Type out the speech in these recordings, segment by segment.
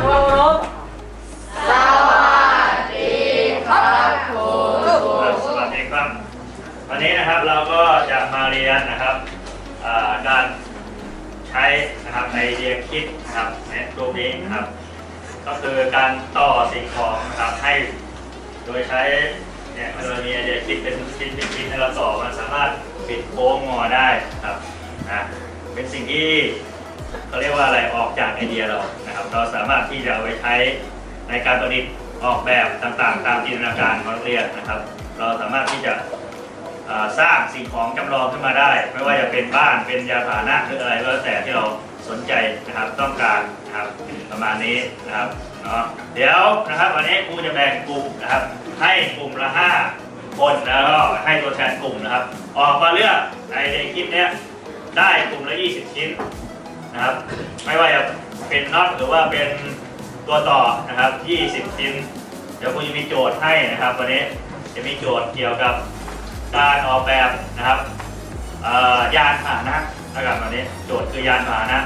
ยนทั้งหมดโอ้โหครับสวัสดีครับ วันนี้นะครับเราก็จะมาเรียนนะครับการใช้นะครับไอเดียคิดนะครับในรูปนี้นะครับ ก็คือการต่อสิ่งของนะครับให้โดยใช้เนี่ยเรามีไอเดียคิดเป็นชิ้นเป็นชิ้นให้เราต่อมันสามารถปิดโค้งงอได้ครับนะเป็นสิ่งที่ เขาเรียกว่าอะไรออกจากไอเดียเรานะครับ เราสามารถที่จะเอาไปใช้ในการประดิษฐ์ออกแบบต่างๆ ตามจินตนาการของนักเรียนนะครับ เราสามารถที่จะสร้างสิ่งของจำลองขึ้นมาได้ ไม่ว่าจะเป็นบ้านเป็นยานพานะหรืออะไรก็แล้วแต่ที่เราสนใจนะครับต้องการนะครับประมาณนี้นะครับเนาะเดี๋ยวนะครับวันนี้ครูจะแบ่งกลุ่มนะครับ ให้กลุ่มละห้าคนแล้วก็ให้ตัวแทนกลุ่มนะครับ ออกมาเลือกในในคลิปเนี้ยได้กลุ่มละ 20 ชิ้น นะครับ ไม่ว่าจะเป็นน็อตหรือว่าเป็นตัวต่อนะครับ20ชิ้นเดี๋ยวครูจะมีโจทย์ให้นะครับวันนี้จะมีโจทย์เกี่ยวกับการออกแบบนะครับยานพาหนะนะครับวันนี้โจทย์คือยานพาหนะ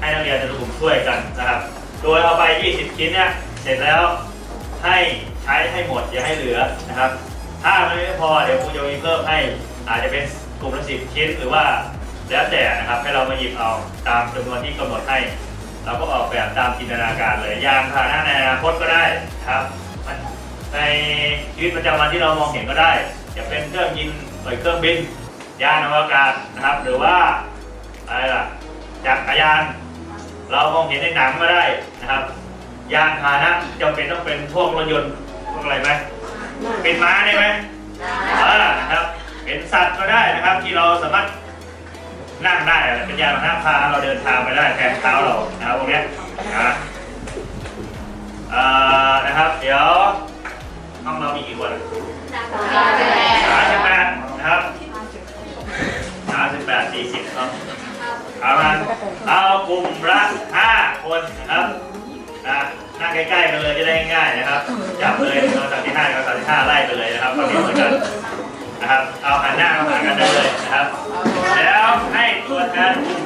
ให้นักเรียนในกลุ่มช่วยกันนะครับ โดยเอาไป 20 ชิ้นเนี่ยเสร็จแล้วให้ใช้ให้หมดอย่าให้เหลือนะครับ ถ้ามันไม่พอเดี๋ยวครูจะมีเพิ่มให้อาจจะเป็นกลุ่มละ10ชิ้นหรือว่า แล้วแต่นะครับให้เรามาหยิบเอาตามจำนวนที่กำหนดให้ เราก็ออกแบบตามจินตนาการเลยยานพาหนะในอนาคตก็ได้ครับมันในชีวิตประจำวันที่เรามองเห็นก็ได้ จะเป็นเครื่องยินหรือเครื่องบิน ยานอวกาศนะครับ หรือว่าอะไรล่ะจักรยาน เรามองเห็นในหนังก็ได้นะครับ ยานพาหนะจำเป็นต้องเป็นพวกรถยนต์พวกอะไรไหมเป็นม้าได้ไหมอ่านะครับเป็นสัตว์ก็ได้นะครับ ที่เราสามารถ นั่งได้เป็นยานพาหนะพาเราเดินทางไปได้แทนเท้าเรานะครับพวกนี้นะนะครับ เดี๋ยวห้องเรามีกี่คนสามสิบแปดนะครับสามสิบแปดสี่สิบเนาะเอามาเอากลุ่มละห้าคนนะครับนะนั่งใกล้ๆกันเลยจะได้ง่ายๆนะครับ จับเลยเราจับที่ห้ากับจับที่ห้าไล่ไปเลยนะครับก็มีเหมือนกันนะครับ เอาหันหน้ามาหากันได้เลยนะครับ ใ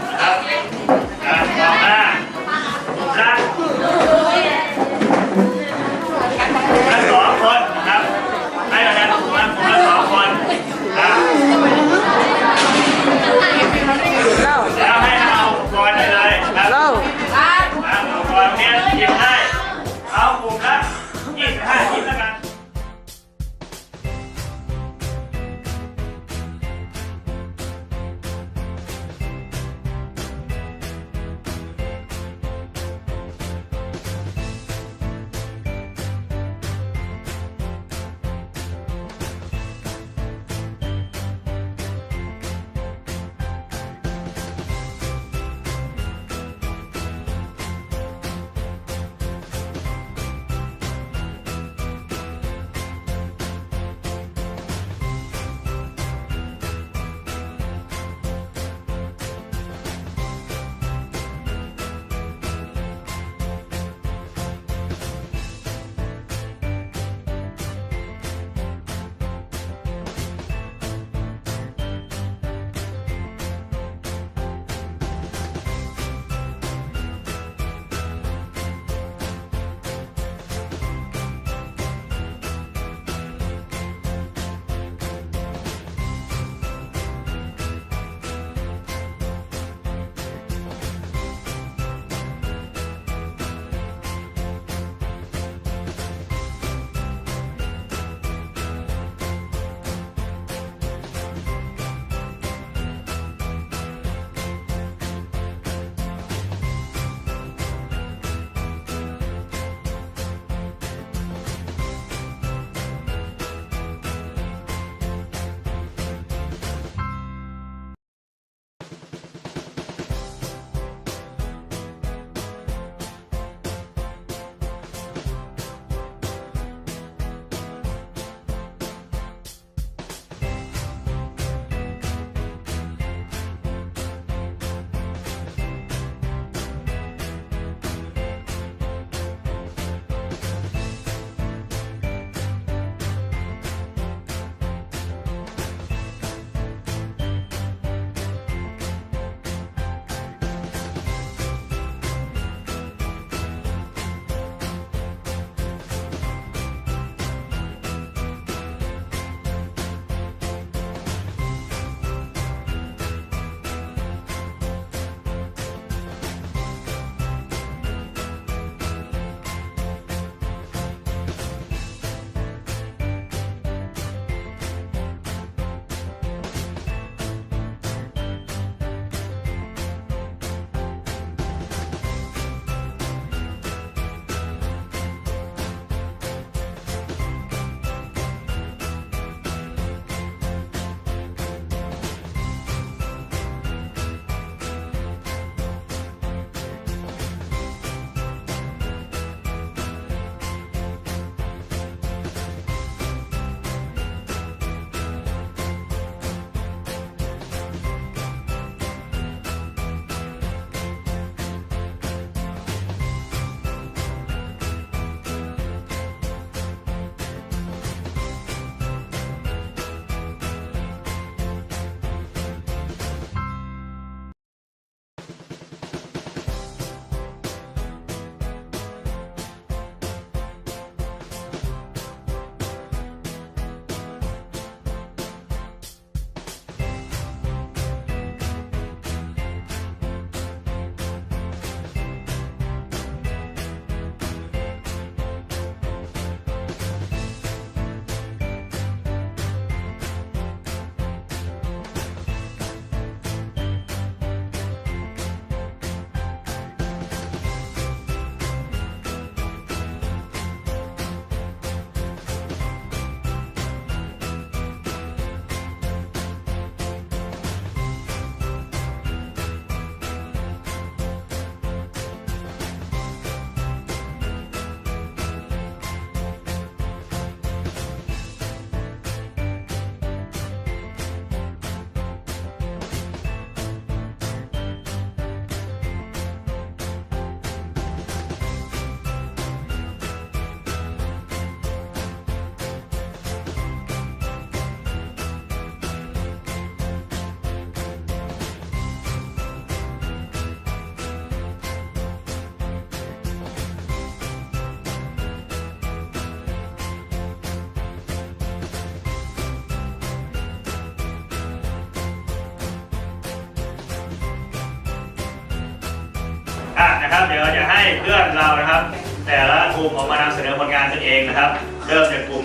นะครับ เดี๋ยวจะให้เพื่อนเรานะครับ แต่ละกลุ่มออกมานำเสนอผลงานตนเองนะครับ เริ่มจากกลุ่ม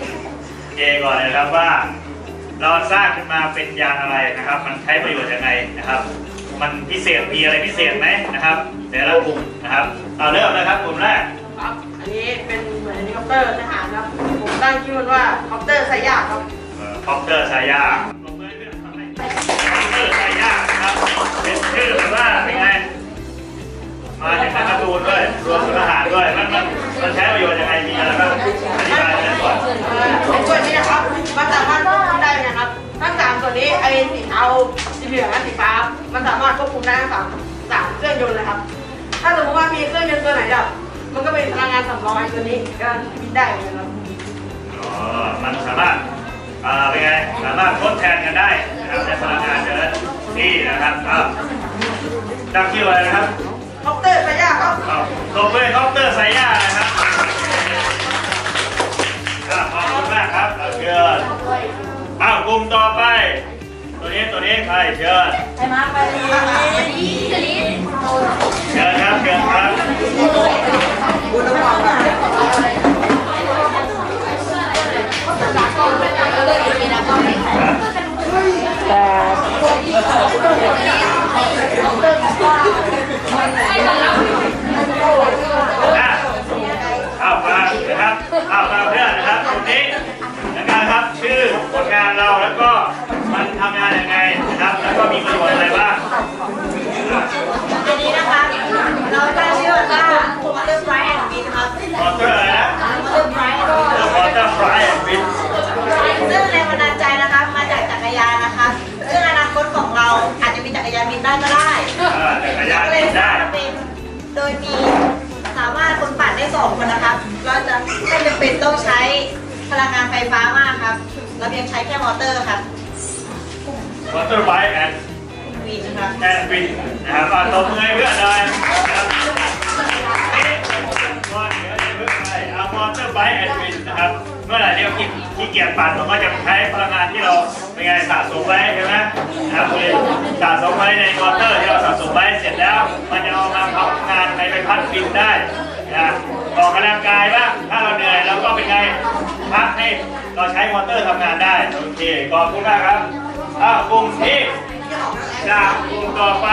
A ก่อนเลยนะครับว่า เราสร้างขึ้นมาเป็นยานอะไรนะครับ มันใช้ประโยชน์ยังไงนะครับ มันพิเศษมีอะไรพิเศษไหมนะครับ แต่ละกลุ่มนะครับเอาเริ่มเลยครับกลุ่มแรกครับอันนี้เป็นเหมือนเฮลิคอปเตอร์ทหารครับผมตั้งชื่อมันว่าคอปเตอร์ไซยาครับคอปเตอร์สายยาลงมือให้เพื่อนทำให้คอปเตอร์สายยานะครับเป็นชื่อแบบว่าเป็นไง มาจากในการ์ตูนด้วยรวมถึงอาหารด้วยมันมันมันใช้ประโยชน์ยังไงมีอะไรบ้างอธิบายไปก่อนเอ่อไอ้ตัวนี้นะครับมันสามารถควบคุมได้นะครับทั้งสามตัวนี้ไอ้สีเทาสีเหลืองและสีฟ้ามันสามารถควบคุมได้ทั้งสามสามเครื่องยนต์เลยครับ ถ้าสมมติว่ามีเครื่องยนต์ตัวไหนดับมันก็เป็นพลังงานสำรองไอ้ตัวนี้ก็บินได้เหมือนกันครับอ๋อมันสามารถอ่าเป็นไงสามารถทดแทนกันได้นะครับในพลังงานเดินที่นะครับอ้าวตั้งชื่ออะไรนะครับ คอปเตอร์ไซยาครับอ้าวตบเลยคอปเตอร์ไซย่านะครับอ่าขอบคุณมากครับเชิญอ้าวกลุ่มต่อไป ตัวนี้ตัวนี้ใครเชิญไปมาไปลีไปลีเชิญครับเชิญครับบุญวังแต่ อะเอามานะครับเอามาเพื่อนนะครับตรงนี้นะครับชื่อผลงานเราแล้วก็มันทำงานยังไงนะครับ แล้วก็มีประโยชน์อะไรบ้างอันนี้นะคะ เราตั้งชื่อว่าคอมเตอร์ไฟแอนด์บินครับ มอเตอร์อะไรนะคอมเตอร์ไฟแอนด์บินมอเตอร์ฟลาย สองคนนะครับ เราจะไม่จำเป็นต้องใช้พลังงานไฟฟ้ามากครับ เราเพียงใช้แค่มอเตอร์ครับมอเตอร์ไบค์แอนด์วินครับแอนด์บินนะครับอ่าตบมือให้เพื่อนหน่อยนะครับนี่ก่อนเดี๋ยวจะเพิ่งไปเอามอเตอร์ไบค์แอนด์บินนะครับเมื่อไหร่ที่เราขี้ขี้เกียจปั่นเราก็จะใช้พลังงานที่เราเป็นไงสะสมไว้ใช่ไหมนะครับคือสะสมไว้ในมอเตอร์ที่เราสะสมไว้เสร็จแล้ว มันจะเอามาทำงานในใบพัดบินได้นะ ออกกำลังกายบ้างถ้าเราเหนื่อยเราก็เป็นไงพักให้เราใช้มอเตอร์ทำงานได้โอเคขอบคุณมากครับอ้าวกลุ่มที่จากกลุ่มต่อไป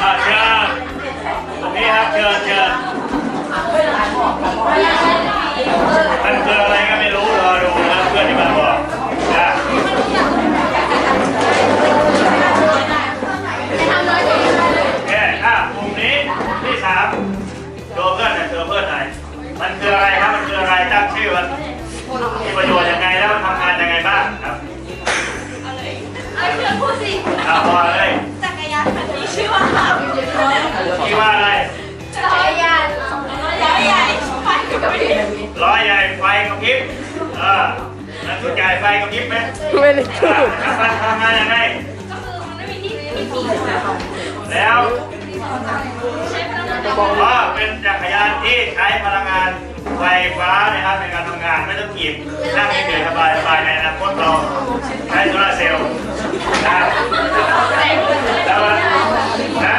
อ่าเชิญตรงนี้ครับเชิญเชิญมันคืออะไรก็ไม่รู้รอดูนะเพื่อนที่มาบอก ไหมไม่ได้อ่าแล้วมันทำงานยังไงก็คือมันไม่มีที่มีปีกนะคะแล้วใช้พลังงานก็เป็นจักรยานที่ใช้พลังงานไฟฟ้านะครับในการทำงานไม่ต้องขีดนั่งเฉยๆสบายสบายๆในอนาคตเราใช้โซลาร์เซลล์นะครับแล้วมันนะ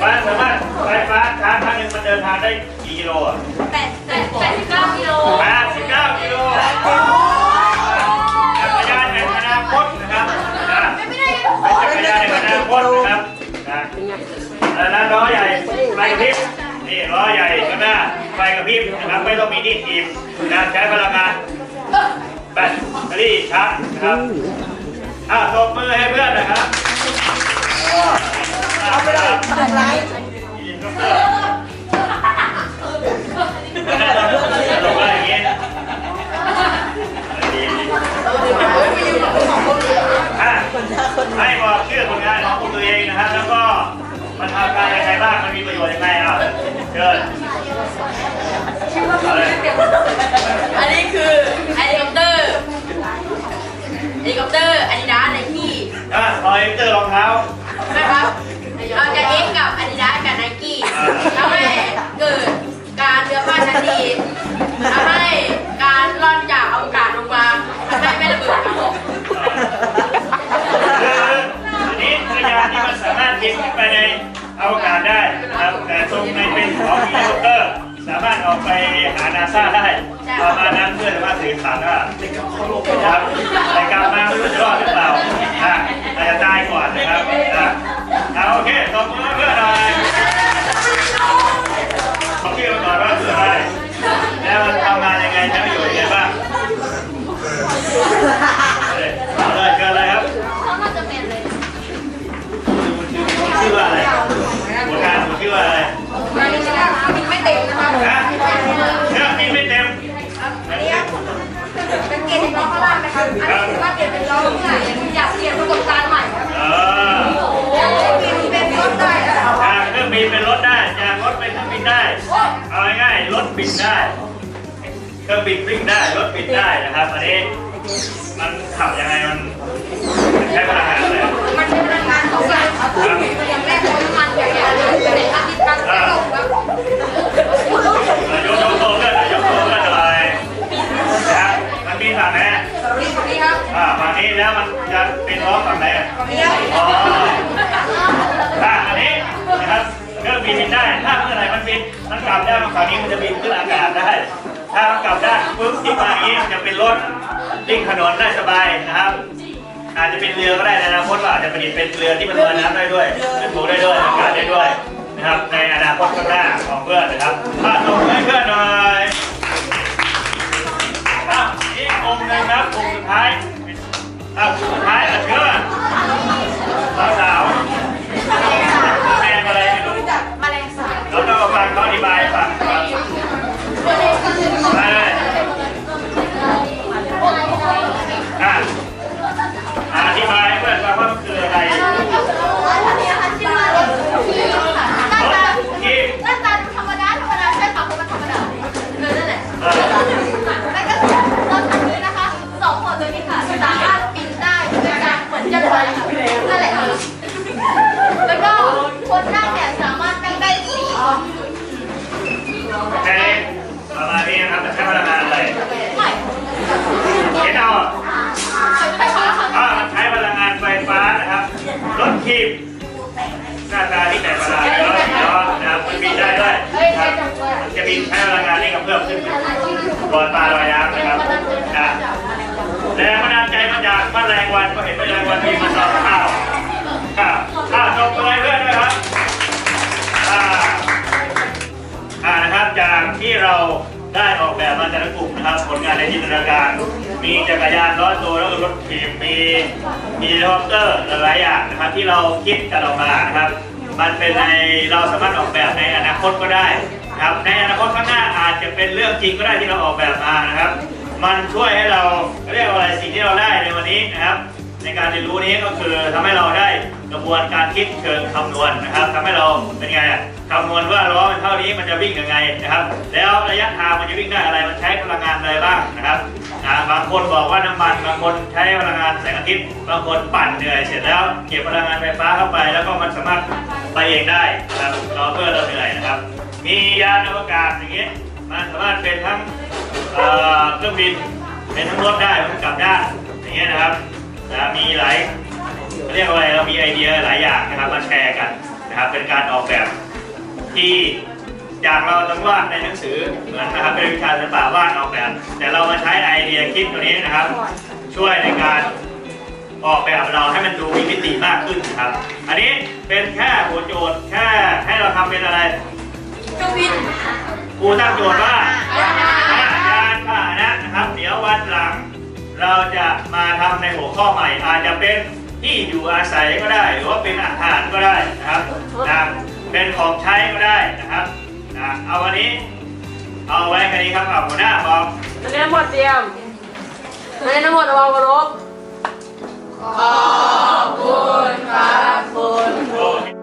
มันสามารถไฟฟ้าชาร์จครั้งหนึ่งมันเดินทางได้กี่กิโลอะแปดแปดแปดสิบเก้ากิโล89กิโล อนาคตนะครับนะแล้วนั้นล้อใหญ่ไฟกระพริบนี่ล้อใหญ่ก็หน้าไฟกระพริบนะครับไม่ต้องมีที่ถีมนะใช้พลังงานแบตเตอรี่ชาร์จนะครับอะตบมือให้เพื่อนนะครับเอาไปเลยยินดีครั บ้างมันมีประโยชน์ยังไงอะเชิญเอาเลยอันนี้คือเฮลิคอปเตอร์เฮลิคอปเตอร์อาดิดาสไนกี้อะคอยเตอร์รองเท้านะครับเราจะเอ็กกับอาดิดาสกับไนกี้ทำให้ เป็นขอเฮลิคอปเตอร์สามารถออกไปหานาซาได้ประมาณนั้นเพื่อสามาถสื่อสารว่าครับแต่กลับมาไม่รู้จะรอดหรือเปล่าอาจจะตายก่อนนะครับอะเอาโอเคตบมือเพื่อนหน่อย รถวิ่งถนนได้สบายนะครับ อาจจะเป็นเรือก็ได้ในอนาคตว่าอาจจะผลิตเป็นเรือที่มันลอยน้ำได้ด้วยเป็นบกได้ด้วยอากาศได้ด้วยนะครับ ในอนาคตข้างหน้าของเพื่อนนะครับถ้าตรงให้เพื่อนหน่อยอะอีกองค์หนึ่งนะครับองค์สุดท้าย วันบินมาตอมข้าวข้าวข้าวจบเลยเพื่อนด้วยครับอ่าอ่านะครับจากที่เราได้ออกแบบมาแต่ละกลุ่มนะครับ ผลงานในจินตนาการ มีจักรยานร้อยตัวแล้วก็รถถีบมีมีเฮลิคอปเตอร์หลายอย่างนะครับ ที่เราคิดกันออกมานะครับ มันเป็นในเราสามารถออกแบบในอนาคตก็ได้ครับในอนาคตข้างหน้าอาจจะเป็นเรื่องจริงก็ได้ที่เราออกแบบมานะครับ มันช่วยให้เราเรียกว่าอะไรสิ่งที่เราได้ในวันนี้นะครับ ในการเรียนรู้นี้ก็คือทำให้เราได้กระบวนการคิดเชิงคำนวณนะครับทำให้เราเป็นไงคำนวณว่าล้อมันเท่านี้มันจะวิ่งยังไงนะครับ แล้วระยะทางมันจะวิ่งได้อะไรมันใช้พลังงานอะไรบ้างนะครับบางคนบอกว่าน้ำมันบางคนใช้พลังงานแสงอาทิตย์บางคนปั่นเหนื่อยเสร็จแล้วเก็บพลังงานไฟฟ้าเข้าไป แล้วก็มันสามารถไปเองได้นะครับเราเพื่อเราเหนื่อยนะครับ มียานอวกาศอย่างเงี้ยมันสามารถเป็นทั้งเครื่องบินเป็นทั้งรถได้มันกลับได้อย่างเงี้ยนะครับ นะมีหลายเรียกว่าอะไรเรามีไอเดียหลายอย่างนะครับมาแชร์กันนะครับเป็นการออกแบบที่จากเราต้องวาดในหนังสือเหมือนนะครับเป็นวิชาศิลปะวาดออกแบบ แต่เรามาใช้ไอเดียคิดตัวนี้นะครับ ช่วยในการออกแบบเราให้มันดูมีมิติมากขึ้นนะครับ อันนี้เป็นแค่หัวโจทย์แค่ให้เราทำเป็นอะไรเครื่องบินครูตั้งโจทย์ว่ายานยานพาหนะนะครับ เดี๋ยววันหลัง เราจะมาทำในหัวข้อใหม่ อาจจะเป็นที่อยู่อาศัยก็ได้ หรือว่าเป็นอาหารก็ได้นะครับนะเป็นของใช้ก็ได้นะครับนะเอาวันนี้ เอาไว้แค่นี้ครับเอาหัวหน้าบอกอันนี้ทั้งหมดเตรียมอันนี้ทั้งหมดระวังกระลบขอบคุณครับคุณโอเค